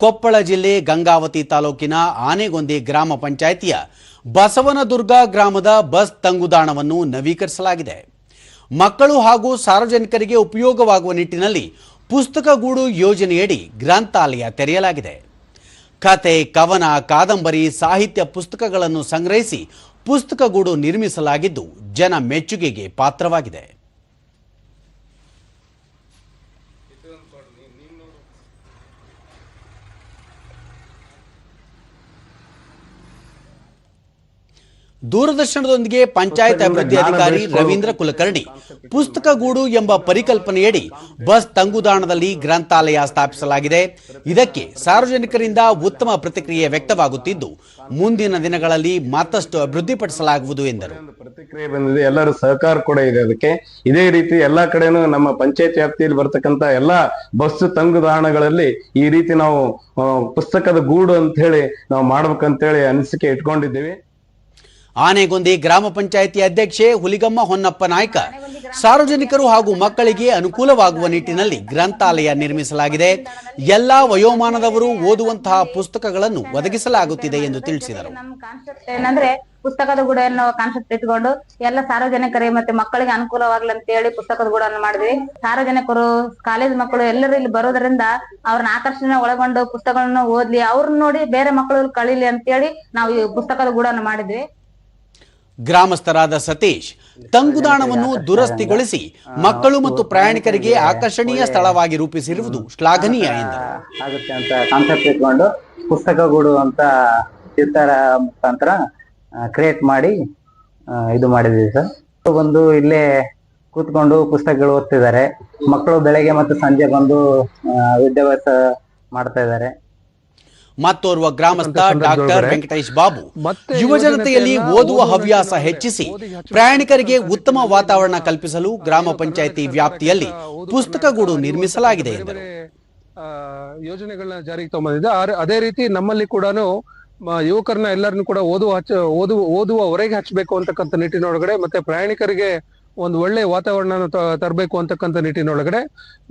ಕೊಪ್ಪಳ ಜಿಲ್ಲೆ ಗಂಗಾವತಿ ತಾಲೂಕಿನ ಆನೆಗೊಂದಿ ಗ್ರಾಮ ಪಂಚಾಯಿತಿಯ ಬಸವನದುರ್ಗ ಗ್ರಾಮದ ಬಸ್ ತಂಗುದಾಣವನ್ನು ನವೀಕರಿಸಲಾಗಿದೆ. ಮಕ್ಕಳು ಹಾಗೂ ಸಾರ್ವಜನಿಕರಿಗೆ ಉಪಯೋಗವಾಗುವ ನಿಟ್ಟಿನಲ್ಲಿ ಪುಸ್ತಕಗೂಡು ಯೋಜನೆಯಡಿ ಗ್ರಂಥಾಲಯ ತೆರೆಯಲಾಗಿದೆ. ಕತೆ, ಕವನ, ಕಾದಂಬರಿ, ಸಾಹಿತ್ಯ ಪುಸ್ತಕಗಳನ್ನು ಸಂಗ್ರಹಿಸಿ ಪುಸ್ತಕಗೂಡು ನಿರ್ಮಿಸಲಾಗಿದ್ದು ಜನ ಮೆಚ್ಚುಗೆಗೆ ಪಾತ್ರವಾಗಿದೆ. ದೂರದರ್ಶನದೊಂದಿಗೆ ಪಂಚಾಯತ್ ಅಭಿವೃದ್ಧಿ ಅಧಿಕಾರಿ ರವೀಂದ್ರ ಕುಲಕರ್ಣಿ ಪುಸ್ತಕಗೂಡು ಎಂಬ ಪರಿಕಲ್ಪನೆಯಡಿ ಬಸ್ ತಂಗುದಾಣದಲ್ಲಿ ಗ್ರಂಥಾಲಯ ಸ್ಥಾಪಿಸಲಾಗಿದೆ. ಇದಕ್ಕೆ ಸಾರ್ವಜನಿಕರಿಂದ ಉತ್ತಮ ಪ್ರತಿಕ್ರಿಯೆ ವ್ಯಕ್ತವಾಗುತ್ತಿದ್ದು ಮುಂದಿನ ದಿನಗಳಲ್ಲಿ ಮತ್ತಷ್ಟು ಅಭಿವೃದ್ಧಿಪಡಿಸಲಾಗುವುದು ಎಂದರು. ಪ್ರತಿಕ್ರಿಯೆ ಬಂದಿದೆ ಎಲ್ಲರೂ ಸಹಕಾರ ಕೂಡ ಇದೆ ಅದಕ್ಕೆ. ಇದೇ ರೀತಿ ಎಲ್ಲಾ ಕಡೆನೂ ನಮ್ಮ ಪಂಚಾಯತ್ ವ್ಯಾಪ್ತಿಯಲ್ಲಿ ಬರ್ತಕ್ಕಂತ ಎಲ್ಲಾ ಬಸ್ ತಂಗುದಾಣಗಳಲ್ಲಿ ಈ ರೀತಿ ನಾವು ಪುಸ್ತಕದ ಗೂಡು ಅಂತ ಹೇಳಿ ನಾವು ಮಾಡ್ಬೇಕಂತೇಳಿ ಅನಿಸಿಕೆ ಇಟ್ಕೊಂಡಿದ್ದೀವಿ. ಆನೆಗೊಂದಿ ಗ್ರಾಮ ಪಂಚಾಯಿತಿ ಅಧ್ಯಕ್ಷೆ ಹುಲಿಗಮ್ಮ ಹೊನ್ನಪ್ಪ ನಾಯ್ಕ, ಸಾರ್ವಜನಿಕರು ಹಾಗೂ ಮಕ್ಕಳಿಗೆ ಅನುಕೂಲವಾಗುವ ನಿಟ್ಟಿನಲ್ಲಿ ಗ್ರಂಥಾಲಯ ನಿರ್ಮಿಸಲಾಗಿದೆ. ಎಲ್ಲಾ ವಯೋಮಾನದವರು ಓದುವಂತಹ ಪುಸ್ತಕಗಳನ್ನು ಒದಗಿಸಲಾಗುತ್ತಿದೆ ಎಂದು ತಿಳಿಸಿದರು. ಏನಂದ್ರೆ ಪುಸ್ತಕದ ಅನ್ನೋ ಕಾನ್ಸೆಪ್ಟ್ ಇಟ್ಕೊಂಡು ಎಲ್ಲ ಸಾರ್ವಜನಿಕರಿಗೆ ಮತ್ತೆ ಮಕ್ಕಳಿಗೆ ಅನುಕೂಲವಾಗ್ಲಿ ಅಂತ ಹೇಳಿ ಪುಸ್ತಕದ ಗೂಡನ್ನು ಮಾಡಿದ್ವಿ. ಸಾರ್ವಜನಿಕರು, ಕಾಲೇಜ್ ಮಕ್ಕಳು ಎಲ್ಲರೂ ಇಲ್ಲಿ ಬರೋದ್ರಿಂದ ಅವ್ರನ್ನ ಆಕರ್ಷಣೆ ಒಳಗೊಂಡು ಪುಸ್ತಕಗಳನ್ನು ಓದ್ಲಿ, ಅವ್ರನ್ನ ನೋಡಿ ಬೇರೆ ಮಕ್ಕಳು ಕಳೀಲಿ ಅಂತ ಹೇಳಿ ನಾವು ಈ ಪುಸ್ತಕದ ಗೂಡನ್ನು ಮಾಡಿದ್ವಿ. ಗ್ರಾಮಸ್ಥರಾದ ಸತೀಶ್ ತಂಗುದಾಣವನ್ನು ದುರಸ್ತಿಗೊಳಿಸಿ ಮಕ್ಕಳು ಮತ್ತು ಪ್ರಯಾಣಿಕರಿಗೆ ಆಕರ್ಷಣೀಯ ಸ್ಥಳವಾಗಿ ರೂಪಿಸಿರುವುದು ಶ್ಲಾಘನೀಯ ಎಂದು ಆಗುತ್ತೆ ಅಂತ ಕಾನ್ಸೆಪ್ಟ್ ಇಟ್ಕೊಂಡು ಪುಸ್ತಕಗೂಡು ಅಂತ ಚಿತ್ತರ ಮುಖಾಂತರ ಕ್ರಿಯೇಟ್ ಮಾಡಿ ಇದು ಮಾಡಿದ್ವಿ ಸರ್. ಬಂದು ಇಲ್ಲೇ ಕೂತ್ಕೊಂಡು ಪುಸ್ತಕಗಳು ಓದ್ತಿದ್ದಾರೆ. ಮಕ್ಕಳು ಬೆಳಗ್ಗೆ ಮತ್ತು ಸಂಜೆ ಬಂದು ವಿದ್ಯಾಭ್ಯಾಸ ಮಾಡ್ತಾ ಇದ್ದಾರೆ. ಮತ್ತೋರ್ವ ಗ್ರಾಮಸ್ಥ ಡಾಕ್ಟರ್ ವೆಂಕಟೇಶ್ ಬಾಬು. ಯುವಜನತೆಯಲ್ಲಿ ಯುವ ಜನತೆಯಲ್ಲಿ ಓದುವ ಹವ್ಯಾಸ ಹೆಚ್ಚಿಸಿ ಪ್ರಯಾಣಿಕರಿಗೆ ಉತ್ತಮ ವಾತಾವರಣ ಕಲ್ಪಿಸಲು ಗ್ರಾಮ ಪಂಚಾಯಿತಿ ವ್ಯಾಪ್ತಿಯಲ್ಲಿ ಪುಸ್ತಕಗೂಡು ನಿರ್ಮಿಸಲಾಗಿದೆ ಎಂದರು. ಯೋಜನೆಗಳನ್ನ ಜಾರಿಗೆ ತಗೊಂಡಿದೆ ಅದೇ ರೀತಿ ನಮ್ಮಲ್ಲಿ ಕೂಡ ಯುವಕರನ್ನ ಎಲ್ಲರನ್ನು ಕೂಡ ಓದುವ ಹಚ್ಚ ಓದುವ ಓದುವ ಹೊರಗೆ ಹಚ್ಚಬೇಕು ಅಂತಕ್ಕಂಥ ನಿಟ್ಟಿನೊಳಗಡೆ ಮತ್ತೆ ಪ್ರಯಾಣಿಕರಿಗೆ ಒಂದು ಒಳ್ಳೆ ವಾತಾವರಣ ತರಬೇಕು ಅಂತಕ್ಕಂಥ ನಿಟ್ಟಿನೊಳಗಡೆ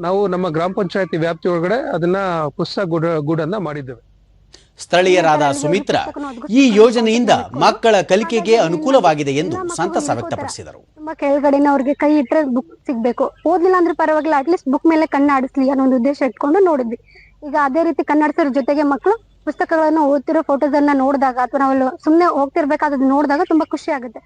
ನಾವು ನಮ್ಮ ಗ್ರಾಮ ಪಂಚಾಯತಿ ವ್ಯಾಪ್ತಿಯೊಳಗಡೆ ಅದನ್ನ ಪುಸ್ತಕ ಗೂಡ ಗೂಡನ್ನ ಮಾಡಿದ್ದೇವೆ. ಸ್ಥಳೀಯರಾದ ಸುಮಿತ್ರ ಈ ಯೋಜನೆಯಿಂದ ಮಕ್ಕಳ ಕಲಿಕೆಗೆ ಅನುಕೂಲವಾಗಿದೆ ಎಂದು ಸಂತಸ ವ್ಯಕ್ತಪಡಿಸಿದರು. ತುಂಬಾ ಅವ್ರಿಗೆ ಕೈ ಇಟ್ಟರೆ ಬುಕ್ ಸಿಗ್ಬೇಕು. ಓದ್ಲಿಲ್ಲ ಅಂದ್ರೆ ಪರವಾಗಿಲ್ಲ ಅಟ್ಲೀಸ್ಟ್ ಬುಕ್ ಮೇಲೆ ಕಣ್ಣು ಆಡಿಸ್ಲಿ ಅನ್ನೋ ಒಂದು ಉದ್ದೇಶ ಇಟ್ಕೊಂಡು ನೋಡಿದ್ವಿ. ಈಗ ಅದೇ ರೀತಿ ಕನ್ನಡಸರ ಜೊತೆಗೆ ಮಕ್ಕಳು ಪುಸ್ತಕಗಳನ್ನು ಓದ್ತಿರೋ ಫೋಟೋಸ್ ಅನ್ನ ನೋಡಿದಾಗ ಅಥವಾ ನಾವು ಸುಮ್ಮನೆ ಹೋಗ್ತಿರ್ಬೇಕಾದ್ರೆ ನೋಡಿದಾಗ ತುಂಬಾ ಖುಷಿ ಆಗುತ್ತೆ.